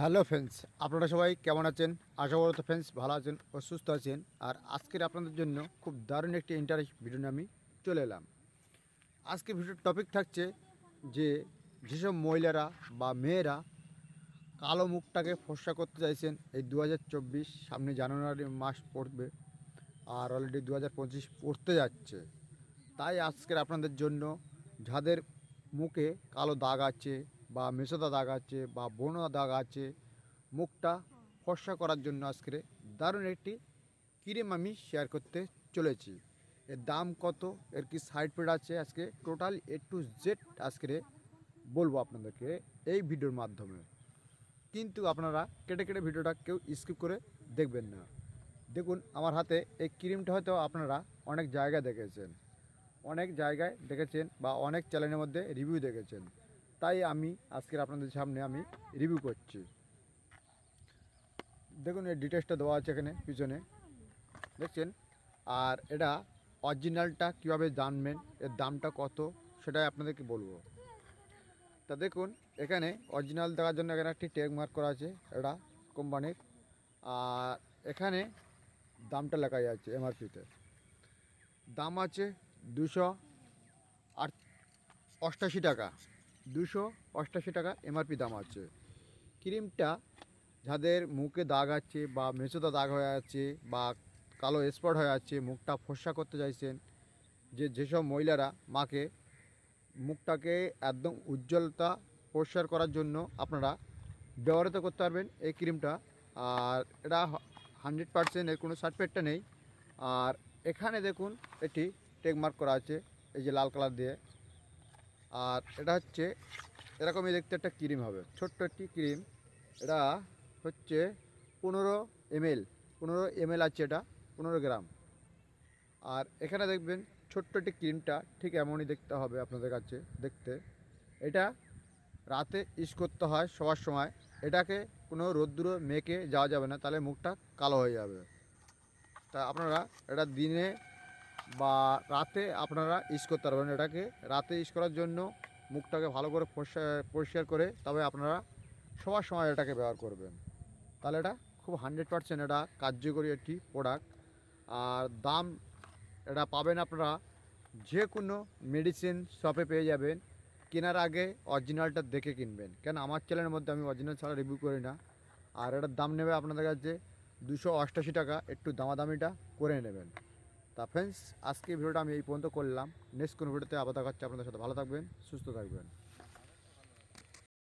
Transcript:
Hello friends, আপনারা সবাই কেমন আছেন? আশা করতে ফ্রেন্ডস ভালো আছেন ও সুস্থ আছেন। আর আজকের আপনাদের জন্য খুব দারুণ একটি ইন্টারেস্ট ভিডিও নিয়ে আমি চলে এলাম। আজকে ভিডিওর টপিক থাকছে যে যেসব মহিলারা বা মেয়েরা কালো মুখটাকে ফর্সা করতে চাইছেন, এই দু হাজার চব্বিশ সামনে জানুয়ারি মাস পড়বে আর অলরেডি দু হাজার পঁচিশ পড়তে যাচ্ছে। তাই আজকের আপনাদের জন্য যাদের মুখে কালো দাগ আছে বা মেসোদা দাগ আছে বা বনো দাগ আছে, মুখটা ফর্সা করার জন্য আজকে দারুণ একটি ক্রিম আমি শেয়ার করতে চলেছি। এর দাম কত? এর কি সাইড পেড আছে? আজকে টোটাল এ টু জেড আজকে বলব আপনাদেরকে এই ভিডিওর মাধ্যমে। কিন্তু আপনারা কেটে কেটে ভিডিওটা কেউ স্কিপ করে দেখবেন না। দেখুন, আমার হাতে এই ক্রিমটা হয়তো আপনারা অনেক জায়গায় দেখেছেন। অনেক জায়গায় দেখেছেন বা অনেক চ্যানেলের মধ্যে রিভিউ দেখেছেন। তাই আমি আজকের আপনাদের সামনে আমি রিভিউ করছি। দেখুন, এই ডিটেলসটা দেওয়া আছে এখানে, পিছনে। দেখছেন? আর এটা অরিজিনালটা কীভাবে জানবেন, এর দামটা কত, সেটাই আপনাদেরকে বলব। তা দেখুন, এখানে অরিজিনাল দেখার জন্য এখানে একটি ট্যাগ মার্ক করা আছে, এটা কোম্পানির আর এখানে দামটা লেখাই আছে এমআরপিতে দাম আছে দুশো আট অষ্টাশি টাকা। দুশো অষ্টাশি টাকা এমআরপি দাম আছে। ক্রিমটা যাদের মুখে দাগ আছে বা মেচোদা দাগ হয়ে আছে বা কালো স্পট হয়ে আছে, মুখটা ফর্সা করতে চাইছেন, যে যেসব মহিলারা মাকে মুখটাকে একদম উজ্জ্বলতা পরিষ্কার করার জন্য আপনারা ব্যবহৃত করতে পারবেন এই ক্রিমটা। আর এটা হান্ড্রেড পারসেন্ট এর কোনো সার্টিফিকেটটা নেই। আর এখানে দেখুন, এটি টেকমার্ক করা আছে, এই যে লাল কালার দিয়ে। আর এটা হচ্ছে এরকমই দেখতে একটা ক্রিম হবে। ছোট্ট একটি ক্রিম। এটা হচ্ছে পনেরো এমএল। পনেরো এমএল আছে এটা, পনেরো গ্রাম। আর এখানে দেখবেন ছোট্ট একটি ক্রিমটা ঠিক এমনই দেখতে হবে আপনাদের কাছে দেখতে। এটা রাতে ইউজ করতে হয় সবার সময়। এটাকে কোনো রোদ্দুরে মেখে যাওয়া যাবে না, তাহলে মুখটা কালো হয়ে যাবে। তা আপনারা এটা দিনে বা রাতে আপনারা ইউজ করতে পারবেন এটাকে। রাতে ইউজ করার জন্য মুখটাকে ভালো করে পরিষ্কার করে তবে আপনারা সবার সময় এটাকে ব্যবহার করবেন। তাহলে এটা খুব হান্ড্রেড পারসেন্ট এটা কার্যকরী একটি প্রোডাক্ট আর দাম এটা পাবেন আপনারা যে কোনো মেডিসিন শপে পেয়ে যাবেন। কেনার আগে অরিজিনালটা দেখে কিনবেন। কেন আমার চ্যানেলের মধ্যে আমি অরিজিনাল ছাড়া রিভিউ করি না। আর এটার দাম নেবে আপনাদের কাছে দুশো অষ্টাশি টাকা। একটু দামাদামিটা করে নেবেন। তা ফ্রেন্ডস আজকে ভিডিওটা আমি এই পর্যন্ত করলাম। নেক্সট কোনো ভিডিওতে আবার দেখা হচ্ছে আপনাদের সাথে। ভালো থাকবেন, সুস্থ থাকবেন।